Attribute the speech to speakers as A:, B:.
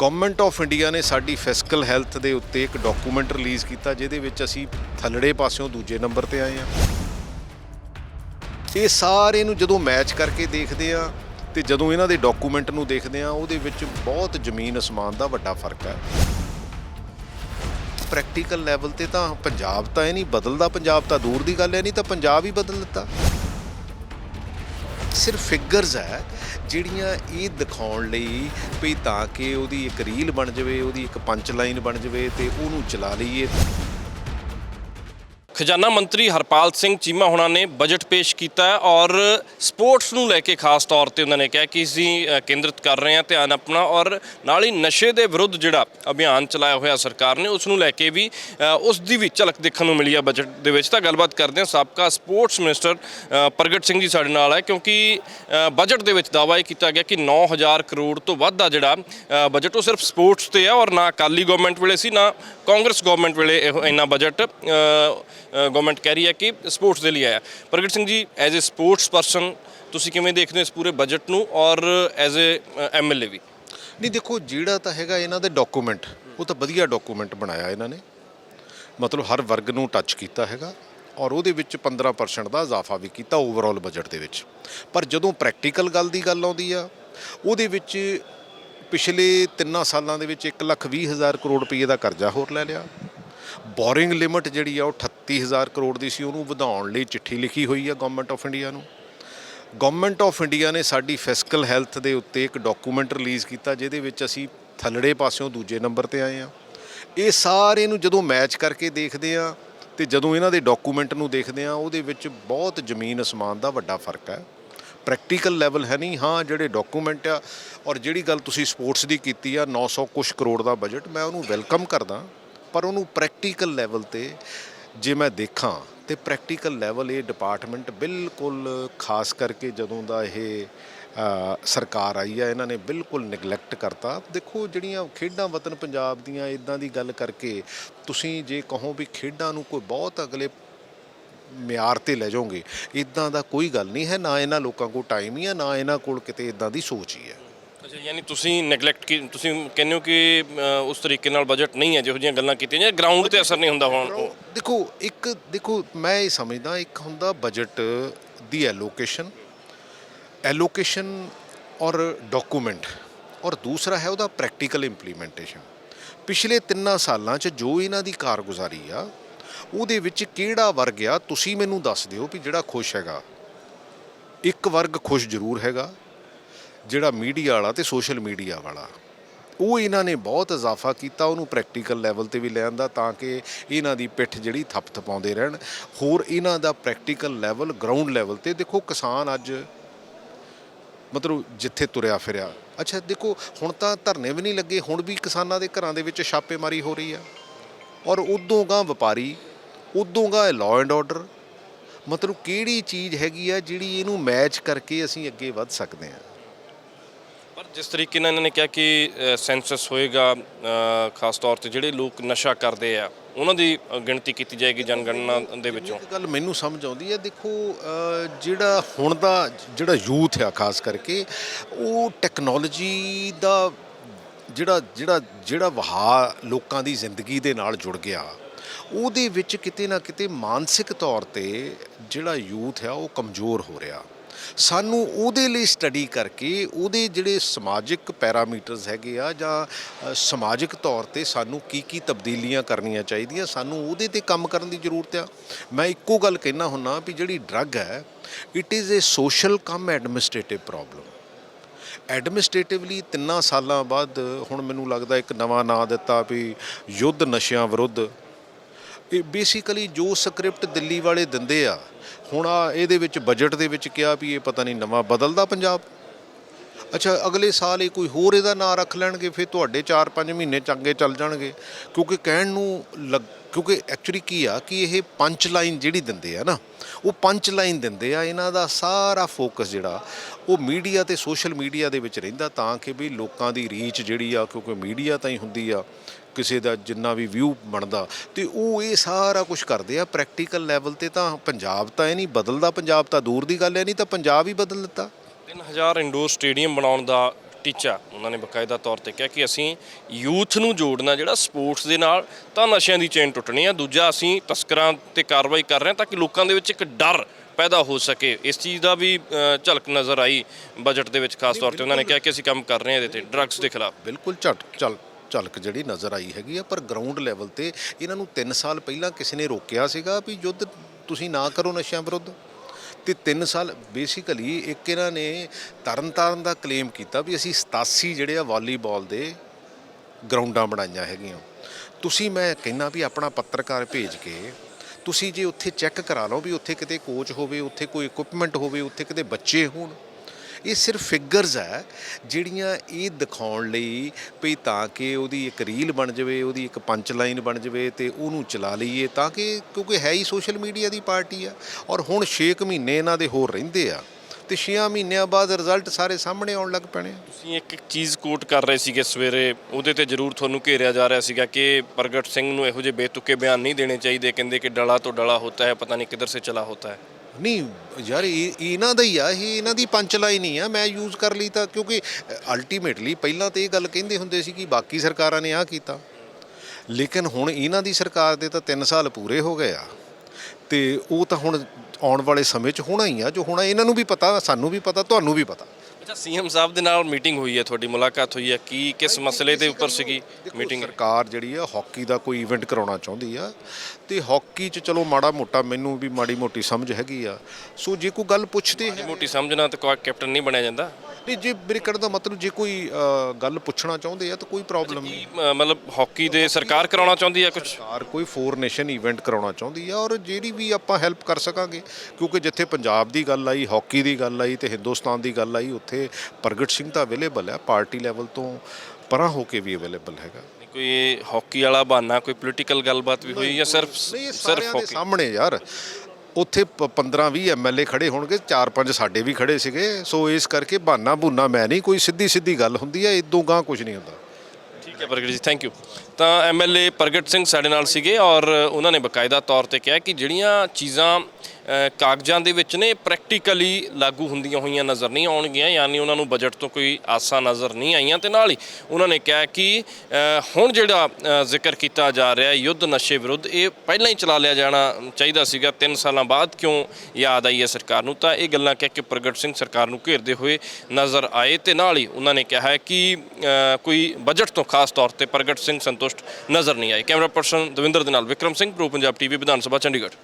A: Government of India ਨੇ ਸਾਡੀ fiscal health ਦੇ ਉੱਤੇ ਇੱਕ ਡਾਕੂਮੈਂਟ ਰਿਲੀਜ਼ ਕੀਤਾ, ਜਿਹਦੇ ਵਿੱਚ ਅਸੀਂ ਥੱਲੜੇ ਪਾਸਿਓਂ ਦੂਜੇ ਨੰਬਰ ਤੇ ਆਏ ਆ ਇਹ ਸਾਰੇ ਨੂੰ ਜਦੋਂ ਮੈਚ ਕਰਕੇ ਦੇਖਦੇ ਆ ਤੇ ਜਦੋਂ ਇਹਨਾਂ ਦੇ ਡਾਕੂਮੈਂਟ ਨੂੰ ਦੇਖਦੇ ਆ ਉਹਦੇ ਵਿੱਚ ਬਹੁਤ ਜ਼ਮੀਨ ਅਸਮਾਨ ਦਾ ਵੱਡਾ ਫ਼ਰਕ ਹੈ। ਪ੍ਰੈਕਟੀਕਲ ਲੈਵਲ ਤੇ ਤਾਂ ਪੰਜਾਬ ਤਾਂ ਇਹ ਨਹੀਂ, ਬਦਲਦਾ ਪੰਜਾਬ ਤਾਂ ਦੂਰ ਦੀ ਗੱਲ ਹੈ, ਨਹੀਂ ਤਾਂ ਪੰਜਾਬ ਹੀ ਬਦਲ ਦਿੱਤਾ। ਸਿਰਫ ਫਿਗਰਸ ਹੈ ਜਿਹੜੀਆਂ ਇਹ ਦਿਖਾਉਣ ਲਈ ਵੀ ਤਾਂ ਕਿ ਉਹਦੀ ਇੱਕ ਰੀਲ ਬਣ ਜਾਵੇ, ਉਹਦੀ ਇੱਕ ਪੰਚ ਲਾਈਨ ਬਣ ਜਾਵੇ ਤੇ ਉਹਨੂੰ ਚਲਾ ਲਈਏ।
B: ਖਜ਼ਾਨਾ ਮੰਤਰੀ ਹਰਪਾਲ ਸਿੰਘ ਚੀਮਾ ਹੁਣਾਂ ਨੇ ਬਜਟ ਪੇਸ਼ ਕੀਤਾ ਹੈ ਔਰ ਸਪੋਰਟਸ ਨੂੰ ਲੈ ਕੇ ਖਾਸ ਤੌਰ ਤੇ ਉਹਨਾਂ ਨੇ ਕਿਹਾ ਕਿ ਅਸੀਂ ਅ, ਕੇਂਦਰਿਤ ਕਰ ਰਹੇ ਹਾਂ ਧਿਆਨ ਆਪਣਾ ਔਰ ਨਾਲ ਹੀ ਨਸ਼ੇ ਦੇ ਵਿਰੁੱਧ ਜਿਹੜਾ ਅਭਿਆਨ ਚਲਾਇਆ ਹੋਇਆ ਸਰਕਾਰ ਨੇ ਉਸ ਨੂੰ ਲੈ ਕੇ ਵੀ ਅ, ਉਸ ਦੀ ਵੀ ਝਲਕ ਦੇਖਣ ਨੂੰ ਮਿਲੀ ਹੈ ਬਜਟ ਦੇ ਵਿੱਚ। ਤਾਂ ਗੱਲਬਾਤ ਕਰਦੇ ਹਾਂ ਸਾਬਕਾ ਸਪੋਰਟਸ ਮਿਨਿਸਟਰ ਅ, ਪ੍ਰਗਟ ਸਿੰਘ ਜੀ ਸਾਡੇ ਨਾਲ ਹੈ ਕਿਉਂਕਿ ਅ, ਬਜਟ ਦੇ ਵਿੱਚ ਦਾਅਵਾ ਇਹ ਕੀਤਾ ਗਿਆ ਕਿ 9000 ਕਰੋੜ ਤੋਂ ਵੱਧ ਦਾ ਜਿਹੜਾ ਅ, ਬਜਟ ਉਹ ਸਿਰਫ ਸਪੋਰਟਸ ਤੇ ਹੈ ਔਰ ਨਾ ਅਕਾਲੀ ਗਵਰਨਮੈਂਟ ਵੇਲੇ ਸੀ ਨਾ ਕਾਂਗਰਸ ਗਵਰਨਮੈਂਟ ਵੇਲੇ ਇਹ ਇੰਨਾ ਬਜਟ ਗਵਰਨਮੈਂਟ ਕਹਿ ਰਹੀ ਹੈ ਕਿ ਸਪੋਰਟਸ ਦੇ ਲਈ ਆਇਆ। ਪ੍ਰਗਟ Singh ji as a sports person ਤੁਸੀਂ ਕਿਵੇਂ ਦੇਖਦੇ ਹੋ ਇਸ ਪੂਰੇ ਬਜਟ ਨੂੰ ਔਰ ਐਜ਼ ਅ ਐਮਐਲਏ ਵੀ?
A: ਨਹੀਂ, ਦੇਖੋ, ਜਿਹੜਾ ਤਾਂ ਹੈਗਾ ਇਹਨਾਂ ਦੇ ਡਾਕੂਮੈਂਟ ਉਹ ਤਾਂ ਵਧੀਆ ਡਾਕੂਮੈਂਟ ਬਣਾਇਆ ਇਹਨਾਂ ਨੇ। ਮਤਲਬ ਹਰ ਵਰਗ ਨੂੰ ਟੱਚ ਕੀਤਾ ਹੈਗਾ ਔਰ ਉਹਦੇ ਵਿੱਚ 15% ਦਾ ਇਜ਼ਾਫਾ ਵੀ ਕੀਤਾ ਓਵਰਆਲ ਬਜਟ ਦੇ ਵਿੱਚ। ਪਰ ਜਦੋਂ ਪ੍ਰੈਕਟੀਕਲ ਗੱਲ ਦੀ ਗੱਲ ਆਉਂਦੀ ਆ, ਉਹਦੇ ਵਿੱਚ ਪਿਛਲੇ 3 ਸਾਲਾਂ ਦੇ ਵਿੱਚ 1 ਲੱਖ 20 ਹਜ਼ਾਰ ਕਰੋੜ ਰੁਪਏ ਦਾ ਕਰਜ਼ਾ ਹੋਰ ਲੈ ਲਿਆ। ਬੋਰਿੰਗ ਲਿਮਟ ਜਿਹੜੀ ਆ ਉਹ 38000 ਕਰੋੜ ਦੀ ਸੀ, ਉਹਨੂੰ ਵਧਾਉਣ ਲਈ ਚਿੱਠੀ ਲਿਖੀ ਹੋਈ ਆ ਗਵਰਨਮੈਂਟ ਆਫ ਇੰਡੀਆ ਨੂੰ। ਗਵਰਨਮੈਂਟ ਆਫ ਇੰਡੀਆ ਨੇ ਸਾਡੀ ਫਿਸਕਲ ਹੈਲਥ ਦੇ ਉੱਤੇ ਇੱਕ ਡਾਕੂਮੈਂਟ ਰਿਲੀਜ਼ ਕੀਤਾ, ਜਿਹਦੇ ਵਿੱਚ ਅਸੀਂ ਥੱਲੜੇ ਪਾਸਿਓਂ ਦੂਜੇ ਨੰਬਰ ਤੇ ਆਏ ਆ। ਇਹ ਸਾਰੇ ਨੂੰ ਜਦੋਂ ਮੈਚ ਕਰਕੇ ਦੇਖਦੇ ਆ ਤੇ ਜਦੋਂ ਇਹਨਾਂ ਦੇ ਡਾਕੂਮੈਂਟ ਨੂੰ ਦੇਖਦੇ ਆ, ਉਹਦੇ ਵਿੱਚ ਬਹੁਤ ਜ਼ਮੀਨ ਅਸਮਾਨ ਦਾ ਵੱਡਾ ਫ਼ਰਕ ਹੈ। ਪ੍ਰੈਕਟੀਕਲ ਲੈਵਲ ਹੈ ਨਹੀਂ, ਹਾਂ, ਜਿਹੜੇ ਡਾਕੂਮੈਂਟ ਆ, ਔਰ ਜਿਹੜੀ ਗੱਲ ਤੁਸੀਂ ਸਪੋਰਟਸ ਦੀ ਕੀਤੀ ਆ 900 ਕੁਛ ਕਰੋੜ ਦਾ ਬਜਟ ਮੈਂ ਉਹਨੂੰ ਵੈਲਕਮ ਕਰਦਾ, ਪਰ ਉਹਨੂੰ ਪ੍ਰੈਕ ਪ੍ਰੈਕਟੀਕਲ ਲੈਵਲ ਤੇ ਜੇ ਮੈਂ ਦੇਖਾਂ ਤੇ ਪ੍ਰੈਕਟੀਕਲ ਲੈਵਲ ਇਹ ਡਿਪਾਰਟਮੈਂਟ ਬਿਲਕੁਲ ਖਾਸ ਕਰਕੇ ਜਦੋਂ ਦਾ ਇਹ ਸਰਕਾਰ ਆਈ ਆ, ਇਹਨਾਂ ਨੇ ਬਿਲਕੁਲ ਨੈਗਲੈਕਟ ਕਰਤਾ। ਦੇਖੋ ਜਿਹੜੀਆਂ ਖੇਡਾਂ ਵਤਨ ਪੰਜਾਬ ਦੀਆਂ ਇਦਾਂ ਦੀ ਗੱਲ ਕਰਕੇ ਤੁਸੀਂ ਜੇ ਕਹੋ ਵੀ ਖੇਡਾਂ ਨੂੰ ਕੋਈ ਬਹੁਤ ਅਗਲੇ ਮਿਆਰ ਤੇ ਲੈ ਜਾਓਗੇ ਇਦਾਂ ਦਾ ਕੋਈ ਗੱਲ ਨਹੀਂ ਹੈ, ਨਾ ਇਹਨਾਂ ਲੋਕਾਂ ਕੋਲ ਟਾਈਮ ਹੀ ਆ, ਨਾ ਇਹਨਾਂ ਕੋਲ ਕਿਤੇ ਇਦਾਂ ਦੀ ਸੋਚ ਹੀ ਹੈ।
B: ਅੱਛਾ ਯਾਨੀ ਤੁਸੀਂ ਨੈਗਲੈਕਟ ਕੀ ਤੁਸੀਂ ਕਹਿੰਦੇ ਹੋ ਕਿ ਅ, ਉਸ ਤਰੀਕੇ ਨਾਲ ਬਜਟ ਨਹੀਂ ਹੈ ਜਿਹੋ ਜਿਹੀਆਂ ਗੱਲਾਂ ਕੀਤੀਆਂ ਜਾਂ ਗਰਾਊਂਡ ਤੇ ਅਸਰ ਨਹੀਂ ਹੁੰਦਾ ਹੁਣ? ਉਹ
A: ਦੇਖੋ ਇੱਕ ਦੇਖੋ ਮੈਂ ਇਹ ਸਮਝਦਾ ਇੱਕ ਹੁੰਦਾ ਬਜਟ ਦੀ ਐਲੋਕੇਸ਼ਨ ਐਲੋਕੇਸ਼ਨ ਔਰ ਡਾਕੂਮੈਂਟ ਔਰ ਦੂਸਰਾ ਹੈ ਉਹਦਾ ਪ੍ਰੈਕਟੀਕਲ ਇੰਪਲੀਮੈਂਟੇਸ਼ਨ ਪਿਛਲੇ ਤਿੰਨਾਂ ਸਾਲਾਂ 'ਚ ਜੋ ਇਹਨਾਂ ਦੀ ਕਾਰਗੁਜ਼ਾਰੀ ਆ ਉਹਦੇ ਵਿੱਚ ਕਿਹੜਾ ਵਰਗ ਆ ਤੁਸੀਂ ਮੈਨੂੰ ਦੱਸ ਦਿਓ ਵੀ ਜਿਹੜਾ ਖੁਸ਼ ਹੈਗਾ। ਇੱਕ ਵਰਗ ਖੁਸ਼ ਜ਼ਰੂਰ ਹੈਗਾ ਜਿਹੜਾ ਮੀਡੀਆ ਵਾਲਾ ਤੇ ਸੋਸ਼ਲ ਮੀਡੀਆ ਵਾਲਾ, ਉਹ ਇਹਨਾਂ ਨੇ ਬਹੁਤ ਇਜ਼ਾਫਾ ਕੀਤਾ, ਉਹਨੂੰ ਪ੍ਰੈਕਟੀਕਲ ਲੈਵਲ ਤੇ ਵੀ ਲੈ ਆਂਦਾ ਤਾਂ ਕਿ ਇਹਨਾਂ ਦੀ ਪਿੱਠ ਜਿਹੜੀ ਥੱਪ ਥਪਾਉਂਦੇ ਰਹਿਣ। ਹੋਰ ਇਹਨਾਂ ਦਾ ਪ੍ਰੈਕਟੀਕਲ ਲੈਵਲ, ਗਰਾਊਂਡ ਲੈਵਲ ਤੇ ਦੇਖੋ ਕਿਸਾਨ ਅੱਜ ਮਤਲਬ ਜਿੱਥੇ ਤੁਰਿਆ ਫਿਰਿਆ। ਅੱਛਾ, ਦੇਖੋ ਹੁਣ ਤਾਂ ਧਰਨੇ ਵੀ ਨਹੀਂ ਲੱਗੇ, ਹੁਣ ਵੀ ਕਿਸਾਨਾਂ ਦੇ ਘਰਾਂ ਦੇ ਵਿੱਚ ਛਾਪੇਮਾਰੀ ਹੋ ਰਹੀ ਆ। ਔਰ ਉਦੋਂ ਗਾ ਵਪਾਰੀ, ਉਦੋਂ ਗਾ ਲਾਅ ਐਂਡ ਆਰਡਰ ਮਤਲਬ ਕਿਹੜੀ ਚੀਜ਼ ਹੈਗੀ ਆ ਜਿਹੜੀ ਇਹਨੂੰ ਮੈਚ ਕਰਕੇ ਅਸੀਂ ਅੱਗੇ ਵੱਧ ਸਕਦੇ ਹਾਂ
B: ਜਿਸ ਤਰੀਕੇ ਨਾਲ ਇਹਨਾਂ ਨੇ ਕਿਹਾ ਕਿ ਸੈਂਸਸ ਹੋਏਗਾ ਖਾਸ ਤੌਰ ਤੇ ਜਿਹੜੇ ਲੋਕ ਨਸ਼ਾ ਕਰਦੇ ਆ ਉਹਨਾਂ ਦੀ ਗਿਣਤੀ ਕੀਤੀ ਜਾਏਗੀ ਜਨਗਣਨਾ ਦੇ ਵਿੱਚੋਂ।
A: ਇੱਕ ਗੱਲ ਮੈਨੂੰ ਸਮਝ ਆਉਂਦੀ ਹੈ ਦੇਖੋ ਜਿਹੜਾ ਹੁਣ ਦਾ ਜਿਹੜਾ ਯੂਥ ਆ ਖਾਸ ਕਰਕੇ ਉਹ ਟੈਕਨੋਲੋਜੀ ਦਾ ਜਿਹੜਾ ਜਿਹੜਾ ਜਿਹੜਾ ਵਹਾ ਲੋਕਾਂ ਦੀ ਜ਼ਿੰਦਗੀ ਦੇ ਨਾਲ ਜੁੜ ਗਿਆ ਉਹਦੇ ਵਿੱਚ ਕਿਤੇ ਨਾ ਕਿਤੇ ਮਾਨਸਿਕ ਤੌਰ ਤੇ ਜਿਹੜਾ ਯੂਥ ਆ ਉਹ ਕਮਜ਼ੋਰ ਹੋ ਰਿਹਾ। ਸਾਨੂੰ ਉਹਦੇ ਲਈ ਸਟੱਡੀ ਕਰਕੇ ਉਹਦੇ ਜਿਹੜੇ ਸਮਾਜਿਕ ਪੈਰਾਮੀਟਰਸ ਹੈਗੇ ਆ ਜਾਂ ਸਮਾਜਿਕ ਤੌਰ ਤੇ ਸਾਨੂੰ ਕੀ ਕੀ ਤਬਦੀਲੀਆਂ ਕਰਨੀਆਂ ਚਾਹੀਦੀਆਂ, ਸਾਨੂੰ ਉਹਦੇ ਤੇ ਕੰਮ ਕਰਨ ਦੀ ਜ਼ਰੂਰਤ ਆ। ਮੈਂ ਇੱਕੋ ਗੱਲ ਕਹਿਣਾ ਹੁੰਨਾ ਵੀ ਜਿਹੜੀ ਡਰੱਗ ਹੈ it is a social cum administrative problem administratively ਤਿੰਨਾਂ ਸਾਲਾਂ ਬਾਅਦ ਹੁਣ ਮੈਨੂੰ ਲੱਗਦਾ ਇੱਕ ਨਵਾਂ ਨਾਂ ਦਿੱਤਾ ਵੀ ਯੁੱਧ ਨਸ਼ਿਆਂ ਵਿਰੁੱਧ। ਇਹ ਬੇਸਿਕਲੀ ਜੋ ਸਕ੍ਰਿਪਟ ਦਿੱਲੀ ਵਾਲੇ ਦਿੰਦੇ ਆ, ਹੁਣ ਆ ਇਹਦੇ ਵਿੱਚ ਬਜਟ ਦੇ ਵਿੱਚ ਕਿਹਾ ਵੀ ਇਹ ਪਤਾ ਨਹੀਂ ਨਵਾਂ ਬਦਲਦਾ ਪੰਜਾਬ। ਅੱਛਾ, ਅਗਲੇ ਸਾਲ ਇਹ ਕੋਈ ਹੋਰ ਇਹਦਾ ਨਾਂ ਰੱਖ ਲੈਣਗੇ, ਫਿਰ ਤੁਹਾਡੇ 4-5 ਮਹੀਨੇ ਚੰਗੇ ਚੱਲ ਜਾਣਗੇ। ਕਿਉਂਕਿ ਕਹਿਣ ਨੂੰ ਲੱਗ- ਕਿਉਂਕਿ ਐਕਚੁਅਲੀ ਕੀ ਆ ਕਿ ਇਹ ਪੰਚ ਲਾਈਨ ਜਿਹੜੀ ਦਿੰਦੇ ਆ ਨਾ, ਉਹ ਪੰਚ ਲਾਈਨ ਦਿੰਦੇ ਆ, ਇਹਨਾਂ ਦਾ ਸਾਰਾ ਫੋਕਸ ਜਿਹੜਾ, ਉਹ ਮੀਡੀਆ ਤੇ ਸੋਸ਼ਲ ਮੀਡੀਆ ਦੇ ਵਿੱਚ ਰਹਿੰਦਾ, ਤਾਂ ਕਿ ਵੀ ਲੋਕਾਂ ਦੀ ਰੀਚ ਜਿਹੜੀ ਆ, ਕਿਉਂਕਿ ਮੀਡੀਆ ਤਾਂ ਹੀ ਹੁੰਦੀ ਆ, ਕਿਸੇ ਦਾ ਜਿੰਨਾ ਵੀ ਵਿਊ ਬਣਦਾ। ਤੇ ਉਹ ਇਹ ਸਾਰਾ ਕੁਝ ਕਰਦੇ ਆ ਪ੍ਰੈਕਟੀਕਲ ਲੈਵਲ ਤੇ ਤਾਂ ਪੰਜਾਬ ਤਾਂ ਇਹ ਨਹੀਂ, ਬਦਲਦਾ ਪੰਜਾਬ ਤਾਂ ਦੂਰ ਦੀ ਗੱਲ ਹੈ, ਨਹੀਂ ਤਾਂ ਪੰਜਾਬ ਹੀ ਬਦਲ ਦਿੱਤਾ।
B: 3000 ਇੰਡੋਰ ਸਟੇਡੀਅਮ ਬਣਾਉਣ ਦਾ ਟੀਚਾ ਉਹਨਾਂ ਨੇ ਬਕਾਇਦਾ ਤੌਰ ਤੇ ਕਿਹਾ ਕਿ ਅਸੀਂ ਯੂਥ ਨੂੰ ਜੋੜਨਾ ਜਿਹੜਾ ਸਪੋਰਟਸ ਦੇ ਨਾਲ ਤਾਂ ਨਸ਼ਿਆਂ ਦੀ ਚੇਨ ਟੁੱਟਣੀ ਆ, ਦੂਜਾ ਅਸੀਂ ਤਸਕਰਾਂ ਤੇ ਕਾਰਵਾਈ ਕਰ ਰਹੇ ਹਾਂ ਤਾਂ ਕਿ ਲੋਕਾਂ ਦੇ ਵਿੱਚ ਇੱਕ ਡਰ ਪੈਦਾ ਹੋ ਸਕੇ। ਇਸ ਚੀਜ਼ ਦਾ ਵੀ ਝਲਕ ਨਜ਼ਰ ਆਈ ਬਜਟ ਦੇ ਵਿੱਚ, ਖਾਸ ਤੌਰ ਤੇ ਉਹਨਾਂ ਨੇ ਕਿਹਾ ਕਿ ਅਸੀਂ ਕੰਮ ਕਰ ਰਹੇ ਹਾਂ ਇਹਦੇ ਤੇ ਡਰੱਗਸ ਦੇ ਖਿਲਾਫ।
A: ਬਿਲਕੁਲ ਝਟ, ਚੱਲ, ਝਲਕ ਜਿਹੜੀ ਨਜ਼ਰ ਆਈ ਹੈਗੀ ਆ, ਪਰ ਗਰਾਊਂਡ ਲੈਵਲ ਤੇ ਇਹਨਾਂ ਨੂੰ 3 ਸਾਲ ਪਹਿਲਾਂ ਕਿਸੇ ਨੇ ਰੋਕਿਆ ਸੀਗਾ ਵੀ ਯੁੱਧ ਤੁਸੀਂ ਨਾ ਕਰੋ ਨਸ਼ਿਆਂ ਵਿਰੁੱਧ? ਤੇ 3 ਸਾਲ ਬੇਸਿਕਲੀ ਇੱਕ ਇਹਨਾਂ ਨੇ ਤਰਨਤਾਰਨ ਦਾ ਕਲੇਮ ਕੀਤਾ ਵੀ ਅਸੀਂ 87 ਜਿਹੜੇ ਆ ਵਾਲੀਬਾਲ ਦੇ ਗਰਾਊਂਡਾਂ ਬਣਾਈਆਂ ਹੈਗੀਆਂ। ਤੁਸੀਂ ਮੈਂ ਕਹਿੰਦਾ ਵੀ ਆਪਣਾ ਪੱਤਰਕਾਰ ਭੇਜ ਕੇ ਤੁਸੀਂ ਜੇ ਉੱਥੇ ਚੈੱਕ ਕਰਾ ਲਓ ਵੀ ਉੱਥੇ ਕਿਤੇ ਕੋਚ ਹੋਵੇ, ਉੱਥੇ ਕੋਈ ਇਕਵਿਪਮੈਂਟ ਹੋਵੇ, ਉੱਥੇ ਕਿਤੇ ਬੱਚੇ ਹੋਣ। ਇਹ ਸਿਰਫ ਫਿਗਰਸ ਹੈ ਜਿਹੜੀਆਂ ਇਹ ਦਿਖਾਉਣ ਲਈ ਵੀ ਤਾਂ ਕਿ ਉਹਦੀ ਇੱਕ ਰੀਲ ਬਣ ਜਾਵੇ, ਉਹਦੀ ਇੱਕ ਪੰਚ ਲਾਈਨ ਬਣ ਜਾਵੇ ਤੇ ਉਹਨੂੰ ਚਲਾ ਲਈਏ ਤਾਂ ਕਿ ਕਿਉਂਕਿ ਹੈ ਹੀ ਸੋਸ਼ਲ ਮੀਡੀਆ ਦੀ ਪਾਰਟੀ ਆ ਔਰ ਹੁਣ 6 ਮਹੀਨੇ ਇਹਨਾਂ ਦੇ ਹੋਰ ਰਹਿੰਦੇ ਆ ਤੇ 6 ਮਹੀਨਿਆਂ ਬਾਅਦ ਰਿਜ਼ਲਟ ਸਾਰੇ ਸਾਹਮਣੇ ਆਉਣ ਲੱਗ ਪੈਣੇ ਆ।
B: ਤੁਸੀਂ ਇੱਕ ਇੱਕ ਚੀਜ਼ ਕੋਟ ਕਰ ਰਹੇ ਸੀਗੇ ਸਵੇਰੇ, ਉਹਦੇ ਤੇ ਜ਼ਰੂਰ ਤੁਹਾਨੂੰ ਘੇਰਿਆ ਜਾ ਰਿਹਾ ਸੀਗਾ ਕਿ ਪ੍ਰਗਟ ਸਿੰਘ ਨੂੰ ਇਹੋ ਜਿਹੇ ਬੇਤੁਕੇ ਬਿਆਨ ਨਹੀਂ ਦੇਣੇ ਚਾਹੀਦੇ, ਕਹਿੰਦੇ ਕਿ ਡਲਾ ਤੋਂ ਡਲਾ ਹੋਤਾ ਹੈ, ਪਤਾ ਨਹੀਂ ਕਿੱਧਰ ਸੇ ਚਲਾ ਹੋਤਾ ਹੈ।
A: ਨਹੀਂ, ਯਾਰ, ਇਹ, ਇਹਨਾਂ ਦਾ ਹੀ ਆ, ਇਹ ਇਹਨਾਂ ਦੀ ਪੰਚ ਲਾਈਨ ਹੀ ਆ। ਮੈਂ ਯੂਜ਼ ਕਰ ਲਈ ਤਾਂ ਕਿਉਂਕਿ ਅਲਟੀਮੇਟਲੀ ਪਹਿਲਾਂ ਤੇ ਇਹ ਗੱਲ ਕਹਿੰਦੇ ਹੁੰਦੇ ਸੀ ਕਿ ਬਾਕੀ ਸਰਕਾਰਾਂ ਨੇ ਆ ਕੀਤਾ। ਲੇਕਿਨ ਹੁਣ ਇਹਨਾਂ ਦੀ ਸਰਕਾਰ ਦੇ ਤਾਂ 3 ਸਾਲ ਪੂਰੇ ਹੋ ਗਏ ਆ। ਤੇ ਉਹ ਤਾਂ ਹੁਣ ਆਉਣ ਵਾਲੇ ਸਮੇਂ 'ਚ ਹੋਣਾ ਹੀ ਆ। ਜੋ ਹੋਣਾ, ਇਹਨਾਂ ਨੂੰ ਵੀ ਪਤਾ, ਸਾਨੂੰ ਵੀ ਪਤਾ, ਤੁਹਾਨੂੰ ਵੀ ਪਤਾ।
B: ਅੱਛਾ ਸੀਐਮ ਸਾਹਿਬ ਦੇ ਨਾਲ ਮੀਟਿੰਗ ਹੋਈ ਹੈ ਤੁਹਾਡੀ ਮੁਲਾਕਾਤ ਹੋਈ ਹੈ ਕੀ ਕਿਸ ਮਸਲੇ ਦੇ ਉੱਪਰ ਸੀਗੀ ਮੀਟਿੰਗ?
A: ਸਰਕਾਰ ਜਿਹੜੀ ਆ ਹਾਕੀ ਦਾ ਕੋਈ ਇਵੈਂਟ ਕਰਾਉਣਾ ਚਾਹੁੰਦੀ ਆ ਤੇ ਹਾਕੀ 'ਚ ਚਲੋ ਮਾੜਾ ਮੋਟਾ ਮੈਨੂੰ ਵੀ ਮਾੜੀ ਮੋਟੀ ਸਮਝ ਹੈਗੀ ਆ। ਸੋ ਜੇ ਕੋਈ ਗੱਲ ਪੁੱਛਦੇ ਹੈ
B: ਮੋਟੀ ਸਮਝਣਾ ਤੇ ਕੋਈ ਕੈਪਟਨ ਨਹੀਂ ਬਣਿਆ ਜਾਂਦਾ।
A: ਨਹੀਂ ਜੇ ਮੇਰੇ ਕਹਿਣ ਦਾ ਮਤਲਬ ਜੇ ਕੋਈ ਗੱਲ ਪੁੱਛਣਾ ਚਾਹੁੰਦੇ ਆ ਤਾਂ ਕੋਈ ਪ੍ਰੋਬਲਮ ਨਹੀਂ।
B: ਮਤਲਬ ਹਾਕੀ ਦੇ ਸਰਕਾਰ ਕਰਾਉਣਾ ਚਾਹੁੰਦੀ ਹੈ ਕੁਝ
A: ਸਰਕਾਰ ਕੋਈ ਫੋਰ ਨੇਸ਼ਨ ਇਵੈਂਟ ਕਰਾਉਣਾ ਚਾਹੁੰਦੀ ਆ ਔਰ ਜਿਹੜੀ ਵੀ ਆਪਾਂ ਹੈਲਪ ਕਰ ਸਕਾਂਗੇ ਕਿਉਂਕਿ ਜਿੱਥੇ ਪੰਜਾਬ ਦੀ ਗੱਲ ਆਈ ਹਾਕੀ ਦੀ ਗੱਲ ਆਈ ਤੇ ਹਿੰਦੁਸਤਾਨ ਦੀ ਗੱਲ ਆਈ ਉੱਥੇ ਪ੍ਰਗਟ ਸਿੰਘ ਤਾਂ ਅਵੇਲੇਬਲ ਹੈ ਪਾਰਟੀ ਲੈਵਲ ਤੋਂ ਪਰਾਂ ਹੋ ਕੇ ਵੀ ਅਵੇਲੇਬਲ ਹੈਗਾ।
B: ਕੋਈ ਹਾਕੀ ਵਾਲਾ ਬਹਾਨਾ ਕੋਈ ਪੋਲੀਟੀਕਲ ਗੱਲਬਾਤ ਵੀ ਹੋਈ ਜਾਂ ਸਿਰਫ ਸਿਰਫ ਹਾਕੀ?
A: ਸਾਹਮਣੇ ਯਾਰ। ਉੱਥੇ 15 20 ਐਮਐਲਏ ਖੜੇ ਹੋਣਗੇ 4-5 ਸਾਡੇ ਵੀ ਖੜੇ ਸੀਗੇ। ਸੋ ਇਸ ਕਰਕੇ ਬਹਾਨਾ ਬੁਨਾ ਮੈਂ ਨਹੀਂ, ਕੋਈ ਸਿੱਧੀ ਸਿੱਧੀ ਗੱਲ ਹੁੰਦੀ ਹੈ ਇਦੋਂ ਗਾਂ ਕੁਝ ਨਹੀਂ ਹੁੰਦਾ।
B: ਠੀਕ ਹੈ ਪ੍ਰਗਟ ਜੀ ਥੈਂਕ ਯੂ ਤਾਂ ਐਮਐਲਏ ਪ੍ਰਗਟ ਸਿੰਘ ਸਾਡੇ ਨਾਲ ਸੀਗੇ ਔਰ ਉਹਨਾਂ ਨੇ ਬਕਾਇਦਾ ਤੌਰ ਤੇ ਕਿਹਾ ਕਿ ਜਿਹੜੀਆਂ ਚੀਜ਼ਾਂ ਕਾਗਜ਼ਾਂ ਦੇ ਵਿੱਚ ਨੇ ਪ੍ਰੈਕਟੀਕਲੀ ਲਾਗੂ ਹੁੰਦੀਆਂ ਹੋਈਆਂ ਨਜ਼ਰ ਨਹੀਂ ਆਉਣਗੀਆਂ, ਯਾਨੀ ਉਹਨਾਂ ਨੂੰ ਬਜਟ ਤੋਂ ਕੋਈ ਆਸਾਂ ਨਜ਼ਰ ਨਹੀਂ ਆਈਆਂ। ਤੇ ਨਾਲ ਹੀ ਉਹਨਾਂ ਨੇ ਕਿਹਾ ਕਿ ਹੁਣ ਜਿਹੜਾ ਜ਼ਿਕਰ ਕੀਤਾ ਜਾ ਰਿਹਾ ਯੁੱਧ ਨਸ਼ੇ ਵਿਰੁੱਧ, ਇਹ ਪਹਿਲਾਂ ਹੀ ਚਲਾ ਲਿਆ ਜਾਣਾ ਚਾਹੀਦਾ ਸੀਗਾ। 3 ਸਾਲਾਂ ਬਾਅਦ ਕਿਉਂ ਯਾਦ ਆਈ ਹੈ ਸਰਕਾਰ ਨੂੰ? ਤਾਂ ਇਹ ਗੱਲਾਂ ਕਹਿ ਕੇ ਪ੍ਰਗਟ ਸਿੰਘ ਸਰਕਾਰ ਨੂੰ ਘੇਰਦੇ ਹੋਏ ਨਜ਼ਰ ਆਏ। ਤੇ ਨਾਲ ਹੀ ਉਹਨਾਂ ਨੇ ਕਿਹਾ ਹੈ ਕਿ ਕੋਈ ਬਜਟ ਤੋਂ ਖਾਸ ਤੌਰ ਤੇ ਪ੍ਰਗਟ ਸਿੰਘ ਸੰਤੁਸ਼ਟ ਨਜ਼ਰ ਨਹੀਂ ਆਏ ਕੈਮਰਾ ਪਰਸਨ ਦਵਿੰਦਰ ਦੇ ਨਾਲ ਵਿਕਰਮ ਸਿੰਘ ਪ੍ਰੋ ਪੰਜਾਬ ਟੀਵੀ, ਵਿਧਾਨ ਸਭਾ, ਚੰਡੀਗੜ੍ਹ।